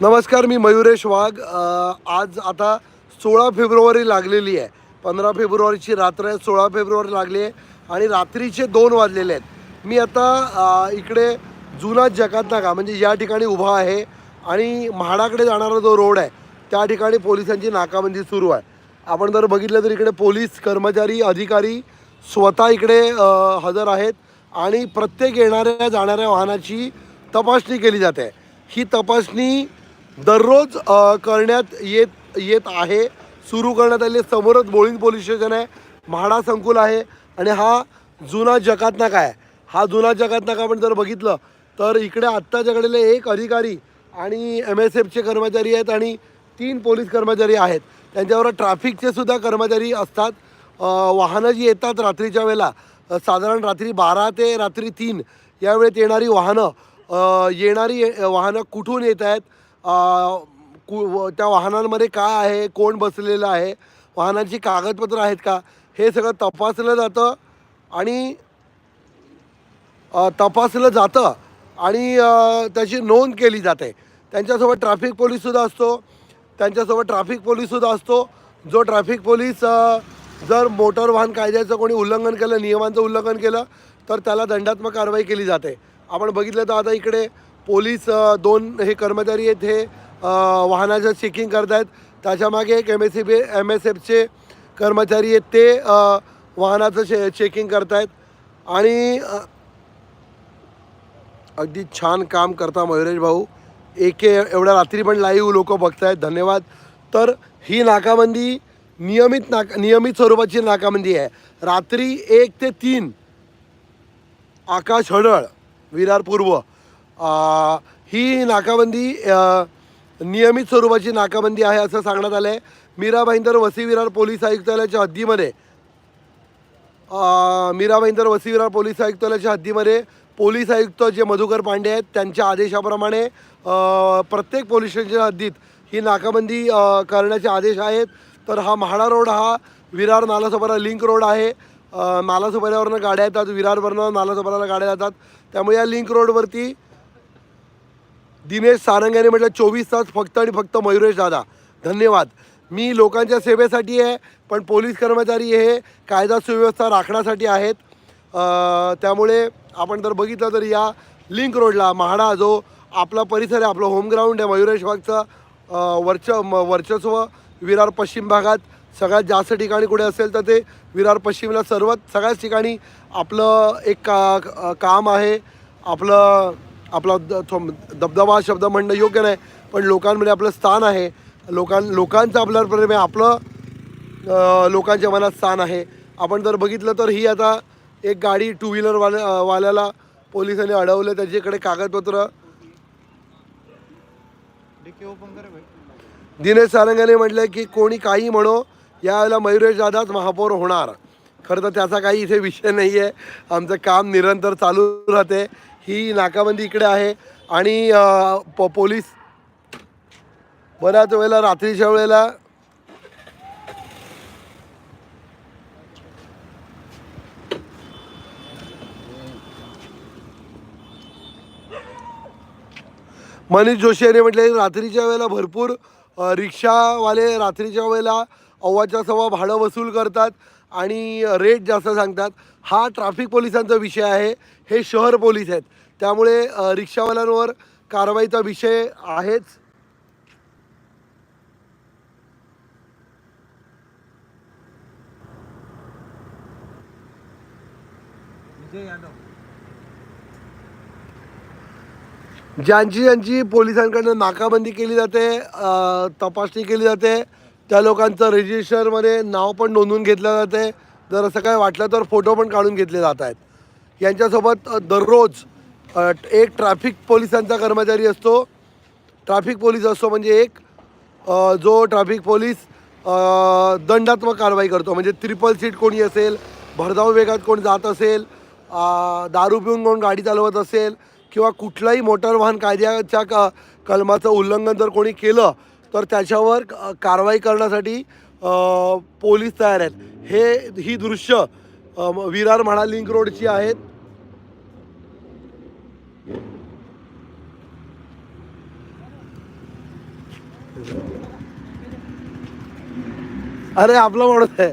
नमस्कार मी मयुरेश वाघ. आज आता सोळा फेब्रुवारी लागलेली आहे. पंधरा फेब्रुवारीची रात्र आहे सोळा फेब्रुवारी लागली आहे आणि रात्रीचे दोन वाजलेले आहेत. मी आता इकडे जुना जकात नाका म्हणजे या ठिकाणी उभा आहे आणि म्हाडाकडे जाणारा जो रोड आहे त्या ठिकाणी पोलिसांची नाकाबंदी सुरू आहे. आपण जर बघितलं तर इकडे पोलीस कर्मचारी अधिकारी स्वतः इकडे हजर आहेत आणि प्रत्येक येणाऱ्या जाणाऱ्या वाहनाची तपासणी केली जाते. ही तपासणी दररोज करण्यात येत येत आहे. सुरू करण्यात आले समोरच बोळिंग पोलीस स्टेशन आहे. म्हाडा संकुल आहे. आणि हा जुना जकात नाका आहे. हा जुना जकात नाका आपण जर बघितलं तर इकडे आत्ताच्या घडीला एक अधिकारी आणि एम एस एफचे कर्मचारी आहेत आणि तीन पोलीस कर्मचारी आहेत. त्यांच्यावर ट्रॅफिकचे सुद्धा कर्मचारी असतात. वाहनं जी येतात रात्रीच्या वेळेला साधारण रात्री बारा ते रात्री तीन या वेळेत येणारी वाहनं येणारी वाहनं कुठून येत आहेत? कु व- त्या वाहनांमध्ये काय आहे कोण बसलेलं आहे वाहनांची कागदपत्र आहेत का हे सगळं तपासलं जातं आणि तपासलं जातं आणि त्याची नोंद केली जाते. त्यांच्यासोबत ट्रॅफिक पोलीससुद्धा असतो त्यांच्यासोबत ट्रॅफिक पोलीससुद्धा असतो. जो ट्रॅफिक पोलीस जर मोटर वाहन कायद्याचं कोणी उल्लंघन केलं नियमांचं उल्लंघन केलं तर त्याला दंडात्मक कारवाई केली जाते. आपण बघितलं तर आता इकडे पोलीस दोन हे कर्मचारी आहेत हे वाहनाचं चेकिंग करत आहेत त्याच्यामागे एक M S C B M S एफचे कर्मचारी आहेत ते वाहनाचं शे चेकिंग करत आहेत आणि अगदी छान काम करता मयुरेश भाऊ. एक एवढ्या रात्री पण लाईव्ह लोक बघतायत. धन्यवाद. तर ही नाकाबंदी नियमित नाक नियमित स्वरूपाची नाकाबंदी आहे. रात्री एक ते तीन आकाश हडळ विरार पूर्व ही नाकाबंदी नियमित स्वरूपाची नाकाबंदी आहे असं सांगण्यात आलं आहे मीरा भाईंदर वसी विरार पोलीस आयुक्तालयाच्या हद्दीमध्ये मीरा भाईंदर वसी विरार पोलीस आयुक्तालयाच्या हद्दीमध्ये पोलीस आयुक्त जे मधुकर पांडे आहेत त्यांच्या आदेशाप्रमाणे प्रत्येक पोलीस स्टेशनच्या हद्दीत ही नाकाबंदी करण्याचे आदेश आहेत. तर हा म्हाडा रोड हा विरार नालासोपारा लिंक रोड आहे. नालासोपाऱ्यावरनं गाड्या येतात विरारवरनं नालासोपाऱ्याला गाड्या जातात. त्यामुळे या लिंक रोडवरती दिनेश सारंग यांनी म्हटलं चोवीस तास फक्त आणि फक्त मयुरेश दादा. धन्यवाद. मी लोकांच्या सेवेसाठी आहे पण पोलीस कर्मचारी हे कायदा सुव्यवस्था राखण्यासाठी आहेत. त्यामुळे आपण जर बघितलं तर या लिंक रोडला म्हाडा जो आपला परिसर आहे आपलं होमग्राऊंड आहे मयुरेश बागचं वर्च म- वर्चस्व विरार पश्चिम भागात सगळ्यात जास्त ठिकाणी कुठे असेल तर ते विरार पश्चिमला सर्वात सगळ्याच ठिकाणी आपलं एक का काम आहे. आपलं आपला दबदबा शब्द म्हणणं योग्य नाही पण लोकांमध्ये आपलं स्थान आहे. लोकां लोकांचं आपल्यावर प्रेम आहे आपलं लोकांच्या मनात स्थान आहे. आपण जर बघितलं तर ही आता एक गाडी टू व्हीलरवाल्या वाल्याला पोलिसांनी अडवलं त्याच्याकडे कागदपत्र. दिनेश सारंगाने म्हटलं की कोणी काही म्हणो यावेळेला मयुरेश दादाच महापौर होणार. खरं तर त्याचा काही इथे विषय नाही आहे आमचं काम निरंतर चालू राहते. ही नाकाबंदी इकडे आहे. आणि प पोलीस बऱ्याच वेळेला रात्रीच्या वेळेला मनीष जोशी यांनी म्हटले रात्रीच्या वेळेला भरपूर रिक्षावाले रात्रीच्या वेळेला अव्वाच्या सव्वा भाडं वसूल करतात आणि रेट जास्त सांगतात. हा ट्रॅफिक पोलिसांचा विषय आहे. हे शहर पोलीस आहेत. त्यामुळे रिक्षावाल्यांवर कारवाईचा विषय आहेच. ज्यांची ज्यांची पोलिसांकडनं नाकाबंदी केली जाते तपासणी केली जाते त्या लोकांचं रजिस्टरमध्ये नाव पण नोंदवून घेतलं जाते. जर असं काय वाटलं तर फोटो पण काढून घेतले जात आहेत. यांच्यासोबत दररोज एक ट्रॅफिक पोलिसांचा कर्मचारी असतो. ट्रॅफिक पोलीस असतो म्हणजे एक जो ट्रॅफिक पोलीस दंडात्मक कारवाई करतो. म्हणजे ट्रिपल सीट कोणी असेल भरधाव वेगात कोण जात असेल दारू पिऊन कोण गाडी चालवत असेल किंवा कुठलाही मोटार वाहन कायद्याच्या क कलमाचं उल्लंघन जर कोणी केलं तर त्याच्यावर कारवाई करण्यासाठी पोलीस तयार आहेत. हे ही दृश्य विरार म्हणा लिंक रोडची आहेत. अरे आपला माणूस आहे.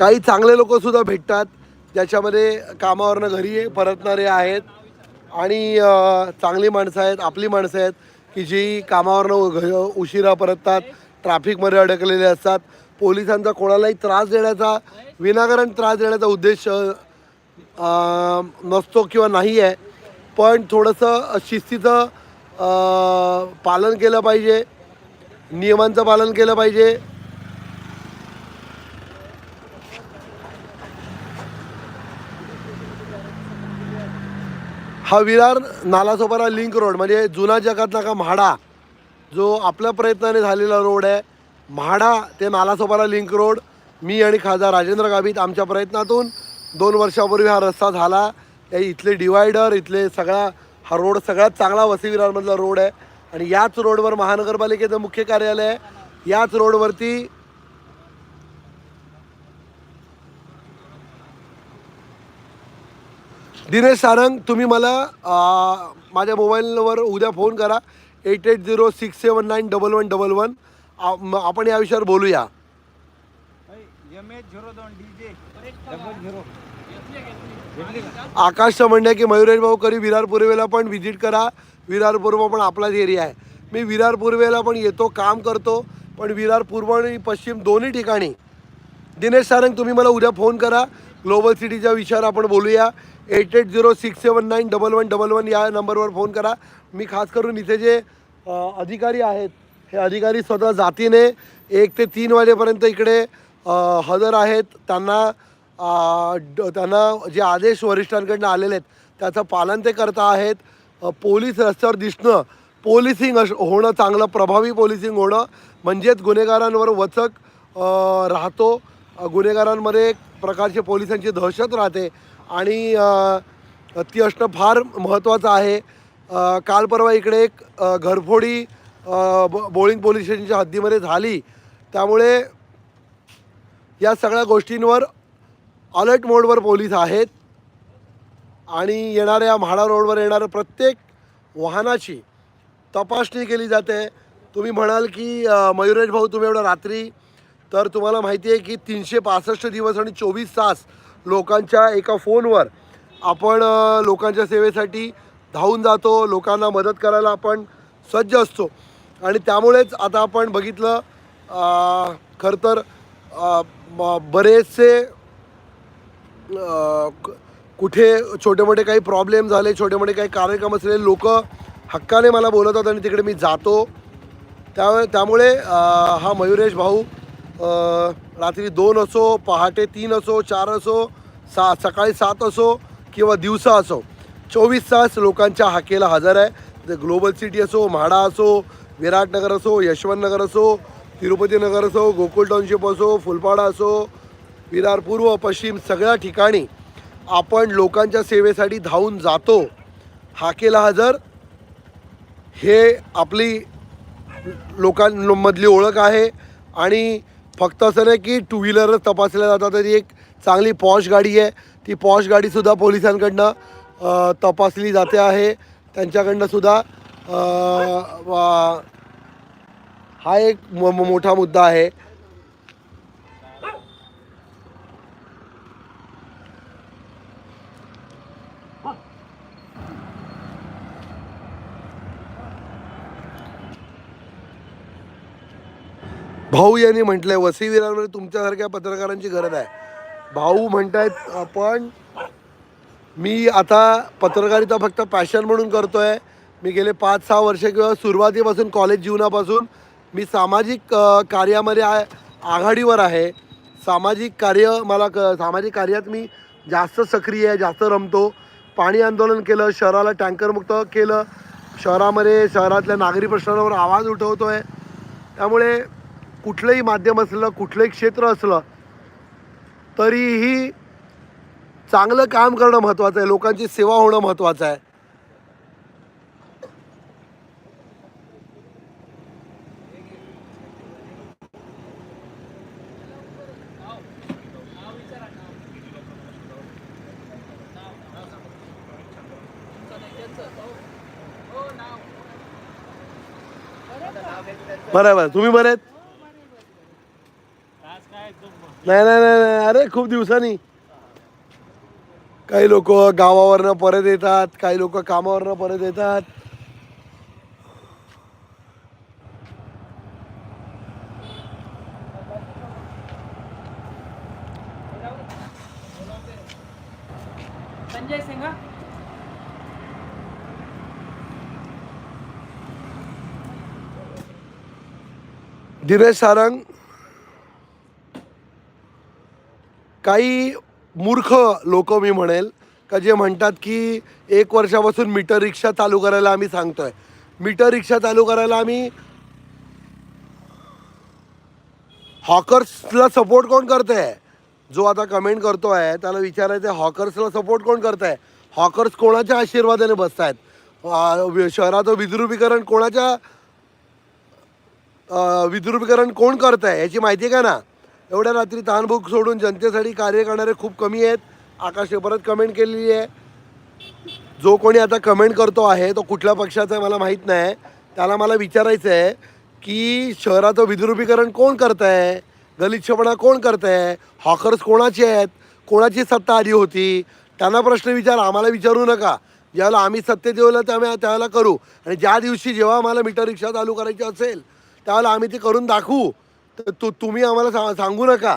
काही चांगले लोक सुद्धा भेटतात. ज्याच्यामध्ये कामावरनं घरी परतणारे आहेत. आणि चांगली माणसं आहेत आपली माणसं आहेत की जी कामावरनं घ उशिरा परततात ट्रॅफिकमध्ये अडकलेले असतात. पोलिसांचा कोणालाही त्रास देण्याचा विनाकारण त्रास देण्याचा उद्देश नसतो किंवा नाही आहे. पण थोडंसं शिस्तीचं पालन केलं पाहिजे. नियमांचं पालन केलं पाहिजे. हा विरार नालासोपारा लिंक रोड म्हणजे जुना जगातला का म्हाडा जो आपल्या प्रयत्नाने झालेला रोड आहे म्हाडा ते नालासोपारा लिंक रोड मी आणि खासदार राजेंद्र गावित आमच्या प्रयत्नातून दोन वर्षापूर्वी हा रस्ता झाला. हे इथले डिवायडर इथले सगळा हा रोड सगळ्यात चांगला वसीविरारमधला रोड आहे. आणि याच रोडवर महानगरपालिकेचं मुख्य कार्यालय आहे. याच रोडवरती दिनेश सारंग तुम्ही मला अ, माझ्या मोबाईलवर उद्या फोन करा. Eight eight zero six seven nine double one double one. आपण या विषयावर बोलूया. आकाश म्हणणे आकाशचं म्हणणं आहे की मयुरेश भाऊ करी विरार पूर्वेला पण व्हिजिट करा. विरार पूर्व पण आपलाच एरिया आहे. मी विरार पूर्वेला पण येतो काम करतो पण विरार पूर्व आणि पश्चिम दोन्ही ठिकाणी. दिनेश सारंग तुम्ही मला उद्या फोन करा. ग्लोबल सिटीच्या विषयावर आपण बोलूया. Eight eight zero six seven nine double one double one या नंबरवर फोन करा. मी खास करून इथे जे अधिकारी आहेत हे अधिकारी स्वतः जातीने एक ते तीन वाजेपर्यंत इकडे हजर आहेत. त्यांना ड- त्यांना जे आदेश वरिष्ठांकडनं आलेले आहेत त्याचं पालन ते करता आहेत. पोलीस रस्त्यावर दिसणं पोलिसिंग अश होणं चांगलं प्रभावी पोलिसिंग होणं म्हणजेच गुन्हेगारांवर वचक राहतो. गुन्हेगारांमध्ये एक प्रकारचे पोलिसांची दहशत राहते. आणि ती असणं फार महत्त्वाचं आहे. काल परवा इकडे एक घरफोडी ब बोळिंग पोलीस स्टेशनच्या हद्दीमध्ये झाली. त्यामुळे या सगळ्या गोष्टींवर अलर्ट मोडवर पोलीस आहेत. आणि येणाऱ्या म्हाडा रोडवर येणाऱ्या प्रत्येक वाहनाची तपासणी केली जाते. तुम्ही म्हणाल की मयुरेश भाऊ तुम्ही एवढं रात्री तर तुम्हाला माहिती आहे की तीनशे पासष्ट दिवस आणि चोवीस तास लोकांच्या एका फोनवर आपण लोकांच्या सेवेसाठी धावून जातो लोकांना मदत करायला आपण सज्ज असतो. आणि त्यामुळेच आता आपण बघितलं खरं तर बरेचसे कुठे छोटे मोठे काही प्रॉब्लेम झाले छोटे मोठे काही कार्यक्रम असलेले लोक हक्काने मला बोलवतात आणि तिकडे मी जातो. त्या त्यामुळे हा मयुरेश भाऊ रात्री दोन असो पहाटे तीन असो चार असो सा सकाळी सात असो किंवा दिवसा असो. चोवीस तास लोकांच्या हाकेला हजर आहे. ते ग्लोबल सिटी असो म्हाडा असो विराटनगर असो यशवंतनगर असो तिरुपती नगर असो गोकुळ टाउनशिप असो फुलपाडा असो विरार पूर्व पश्चिम सगळ्या ठिकाणी आपण लोकांच्या सेवेसाठी धावून जातो हाकेला हजर हे आपली लोकांमधली ओळख आहे. आणि फक्त असं नाही की टू व्हीलरच तपासल्या जातात तर एक चांगली पॉश गाडी आहे. ती पॉश गाडीसुद्धा पोलिसांकडनं तपासली जाते आहे. त्यांच्याकडनंसुद्धा हा एक म- मोठा मुद्दा आहे. भाऊ यांनी म्हटलंय वसई तुमच्यासारख्या पत्रकारांची गरज आहे. भाऊ म्हणतायत आपण मी आता पत्रकारिता फक्त पॅशन म्हणून करतोय. मी गेले पाच सहा वर्ष किंवा सुरुवातीपासून कॉलेज जीवनापासून मी सामाजिक कार्यामध्ये आहे आघाडीवर आहे. सामाजिक कार्य मला क सामाजिक कार्यात मी जास्त सक्रिय आहे जास्त रमतो. पाणी आंदोलन केलं शहराला टँकरमुक्त केलं. शहरामध्ये शहरातल्या नागरी प्रश्नांवर आवाज उठवतो आहे त्यामुळे कुठलंही माध्यम असलं कुठलंही क्षेत्र असलं तरीही चांगलं काम करणं महत्त्वाचं आहे. लोकांची सेवा होणं महत्त्वाचं आहे. बरोबर तुम्ही बरे आहेत? नाही नाही नाही नाही. अरे खूप दिवसांनी. काही लोक गावावरनं परत येतात काही लोक कामावरनं परत येतात. संजय सिंग? दिनेश सारंग काही मूर्ख लोक मी म्हणेल का जे म्हणतात की एक वर्षापासून मीटर रिक्षा चालू करायला आम्ही सांगतोय. मीटर रिक्षा चालू करायला आम्ही हॉकर्सला सपोर्ट कोण करत आहे जो आता कमेंट करतो आहे त्याला विचारायचं हॉकर्सला सपोर्ट कोण करत आहे हॉकर्स कोणाच्या आशीर्वादाने बसत आहेत शहराचं विद्रुपीकरण कोणाच्या विद्रुपीकरण कोण करत आहे याची माहिती आहे का ना? एवढ्या रात्री तहानभूक सोडून जनतेसाठी कार्य करणारे खूप कमी आहेत. आकाशने परत कमेंट केलेली आहे. जो कोणी आता कमेंट करतो आहे तो कुठल्या पक्षाचा आहे मला माहीत नाही. त्याला मला विचारायचं आहे की शहराचं विद्रुपीकरण कोण करत आहे गलिच्छपणा कोण करत आहे हॉकर्स कोणाचे आहेत? कोणाची सत्ता आली होती? त्यांना प्रश्न विचार आम्हाला विचारू नका. ज्यावेळेला आम्ही सत्तेत येऊ आम्ही त्यावेळेला करू. आणि ज्या दिवशी जेव्हा आम्हाला मीटर रिक्षा चालू करायची असेल त्यावेळेला आम्ही ते करून दाखवू. तर तू तुम्ही आम्हाला सा सांगू नका.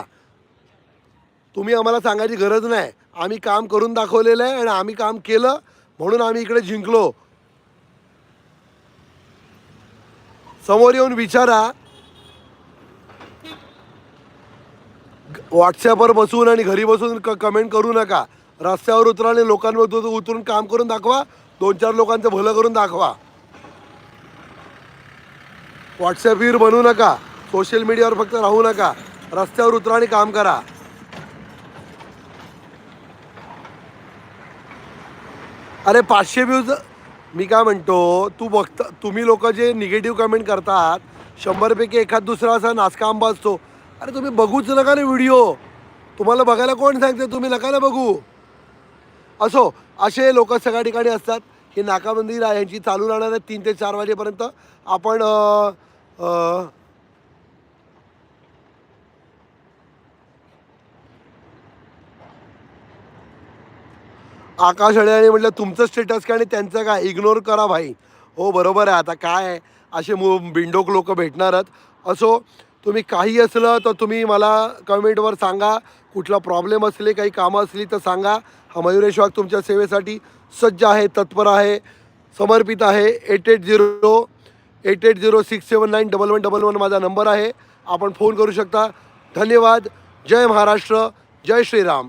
तुम्ही आम्हाला सांगायची गरज नाही. आम्ही काम करून दाखवलेलं आहे आणि आम्ही काम केलं म्हणून आम्ही इकडे जिंकलो. समोर येऊन विचारा. व्हॉट्सॲपवर बसून आणि घरी बसून क कमेंट करू नका. रस्त्यावर उतरा आणि लोकांवर उतरून काम करून दाखवा. दोन चार लोकांचं भलं करून दाखवा. व्हॉट्सॲपवर बनवू नका. सोशल मीडियावर फक्त राहू नका. रस्त्यावर उतरा आणि काम करा. अरे पाचशे व्ह्यूज मी काय म्हणतो तू बघता तुम्ही लोक जे निगेटिव्ह कमेंट करतात शंभरपैकी एखाद दुसरा असा नाचका आंबा असतो. अरे तुम्ही बघूच नका ना व्हिडिओ तुम्हाला बघायला कोण सांगते तुम्ही नका ना बघू. असो असे लोक सगळ्या ठिकाणी असतात की नाकाबंदी यांची चालू राहणार आहे तीन ते चार वाजेपर्यंत. आपण आकाश अडयाने म्हटलं तुमचं स्टेटस काय आणि त्यांचं काय? इग्नोर करा भाई. हो बरोबर आहे. आता काय आहे, असे मु बिंडोक लोक भेटणारच. असो तुम्ही काही असलं तर तुम्ही मला कमेंटवर सांगा. कुठला प्रॉब्लेम असले काही कामं असली तर सांगा. हा मयुरेश वाघ तुमच्या सेवेसाठी सज्ज आहे तत्पर आहे समर्पित आहे. Eight eight zero eight eight zero six seven nine double one double one माझा नंबर आहे. आपण फोन करू शकता. धन्यवाद. जय महाराष्ट्र. जय श्रीराम.